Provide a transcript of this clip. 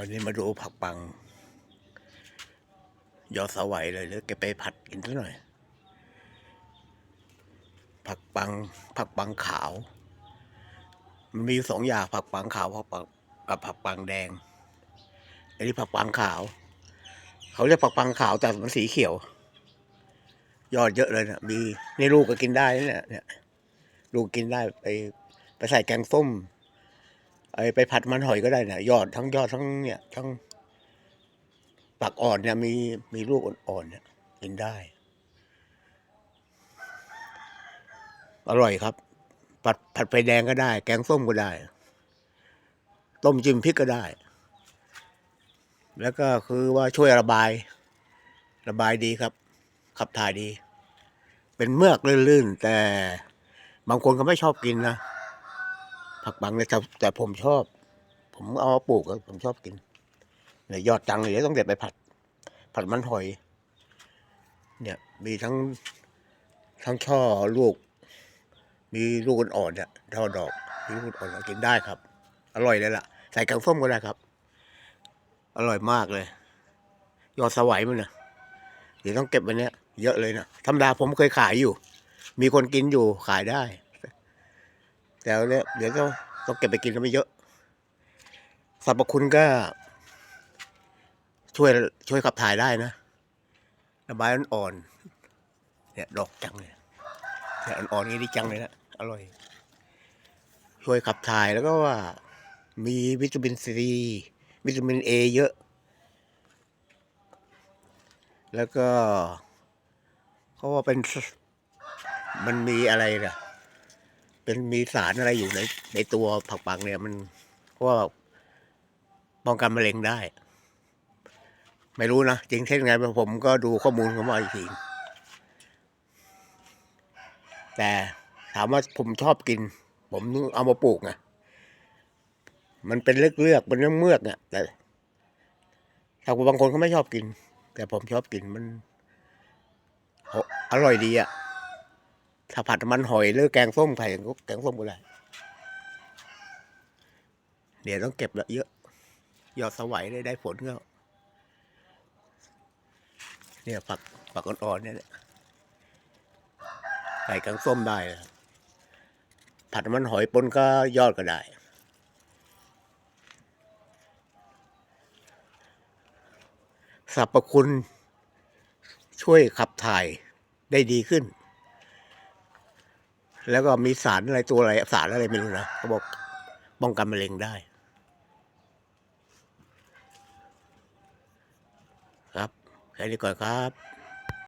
วันนี้มาดูผักปัง ยอดสวัยเลยเดี๋ยวแกไปผัดกินซะหน่อย ผักปัง ผักปังขาว มันมีสองอย่างผักปังขาวผักปังกับผักปังแดง อันนี้ผักปังขาว เขาเรียกผักปังขาวแต่มันสีเขียว ยอดเยอะเลยนะมีในลูกก็กินได้นะเนี่ยเนี่ยลูกกินได้ไปไปใส่แกงส้ม ไอไปผัดมันหอยก็ได้นะยอดทั้งยอดทั้งเนี่ยทั้งปักอ่อนเนี่ยมีมีลูกอ่อนๆเนี่ยกินได้ อร่อยครับ ผัดผัดไฟแดงก็ได้ แกงส้มก็ได้ ต้มจิ้มพริกก็ได้ แล้วก็คือว่าช่วยระบาย ระบายดีครับ ขับถ่ายดี เป็นเมือกลื่นๆ แต่บางคนก็ไม่ชอบกินนะ ผักบังเนี่ยแต่แต่ผมชอบ ผมเอามาปลูกผมชอบกินเนี่ยยอดจังเลยต้องเด็ดไปผัด ผัดมันหอย เนี่ย มีทั้งทั้งช่อลูก มีลูกอ่อนเนี่ยช่อดอกมีลูกอ่อนๆกินได้ครับ อร่อยเลยล่ะ ใส่แกงส้มก็ได้ครับ อร่อยมากเลย ยอดสวัยมันนะเดี๋ยวต้องเก็บวันเนี้ยเยอะเลยนะธรรมดาผมเคยขายอยู่ มีคนกินอยู่ขายได้ แต่เนี่ยเดี๋ยวต้องต้องเก็บไปกินก็ไม่เยอะสรรพคุณก็ ช่วยช่วยขับถ่ายได้นะระบายอ่อนๆเนี่ยดอกจังเลยแต่ยอ่อนๆนี่ดีจังเลยนะอร่อย ช่วยขับถ่ายแล้วก็ว่า มีวิตามินซีวิตามินเอเยอะ แล้วก็เขาว่าเป็นมันมีอะไรนะ เป็นมีสารอะไรอยู่ในในตัวผักปังเนี่ยมันเพราะว่าป้องกันมะเร็งได้ ไม่รู้นะจริงเท็จไงผมก็ดูข้อมูลเขามาอีกทีแต่ถามว่าผมชอบกิน ผมเอามาปลูกไงมันเป็นเลือกเลือกๆเป็นเรื่องเมือกเนี่ยแต่ถ้าบางคนเขาไม่ชอบกิน แต่ผมชอบกินมันอร่อยดีอะ ถ้าผัดมันหอยหรือแกงส้มไผ่ก็แกงส้มก็ได้เดี๋ยวต้องเก็บละเยอะ ยอดสวัยได้ได้ผลก็เนี่ยผักผักอ่อนๆเนี่ยแหละใส่แกงส้มได้ผัดมันหอยปนก็ยอดก็ได้สรรพคุณช่วยขับถ่ายได้ดีขึ้น แล้วก็มีสารอะไรตัวอะไรสารอะไรไม่รู้นะเขาบอกป้องกันมะเร็งได้ ครับแค่นี้ก่อนครับ